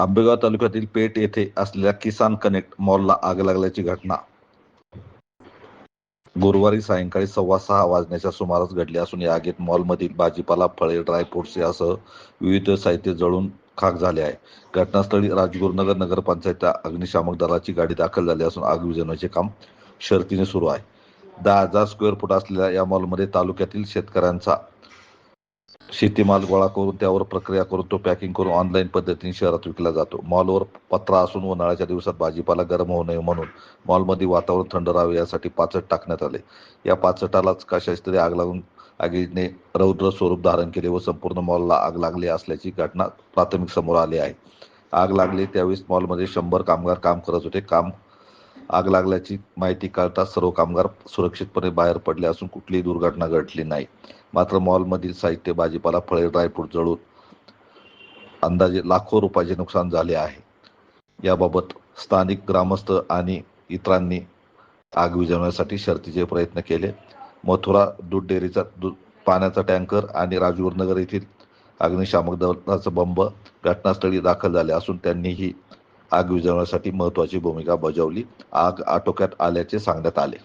आंबेगाव तालुक्यातील पेठ येथे असलेल्या किसान कनेक्ट मॉलला आग लागल्याची घटना. गुरुवारी सायंकाळी सव्वा सहा वाजण्याच्या सुमारास घडली असून या आगीत मॉलमधील भाजीपाला फळे ड्रायफ्रुट्स यासह विविध साहित्य जळून खाक झाले आहे. घटनास्थळी राजगुरुनगर नगरपंचायत अग्निशामक दलाची गाडी दाखल झाली असून आग विजवण्याचे काम शर्तीने सुरू आहे. दहा हजार स्क्वेअर फूट असलेल्या या मॉलमध्ये तालुक्यातील शेतकऱ्यांचा शेतीमाल गोळा करून त्यावर प्रक्रिया करून तो पॅकिंग करून ऑनलाईन पद्धतीने शहरात विकला जातो. मॉलवर पत्रा असून उन्हाळ्याच्या दिवसात भाजीपाला गरम होऊ नये म्हणून मॉलमध्ये वातावरण थंड राहावे यासाठी पाचट टाकण्यात आले. या पाचटालाच कशाच तरी आग लागून आगीने रौद्र स्वरूप धारण केले व संपूर्ण मॉलला आग लागली असल्याची घटना प्राथमिक समोर आली आहे. आग लागली त्यावेळेस मॉलमध्ये शंभर कामगार काम करत होते. काम आग लागल्याची माहिती कळताच सर्व कामगार सुरक्षितपणे बाहेर पडले असून कुठलीही दुर्घटना घडली नाही. मात्र मॉलमधील साहित्य भाजीपाला फळे ड्रायफ्रूट जळून अंदाजे लाखो रुपयाचे नुकसान झाले आहे. याबाबत स्थानिक ग्रामस्थ आणि इतरांनी आग विझवण्यासाठी शर्तीचे प्रयत्न केले. मथुरा दूध डेअरीचा दूध पाण्याचा टँकर आणि राजगुरुनगर येथील अग्निशामक दलाचा बंब घटनास्थळी दाखल झाले असून त्यांनीही आग विझवण्यासाठी महत्त्वाची भूमिका बजावली. आग आटोक्यात आल्याचे सांगण्यात आले.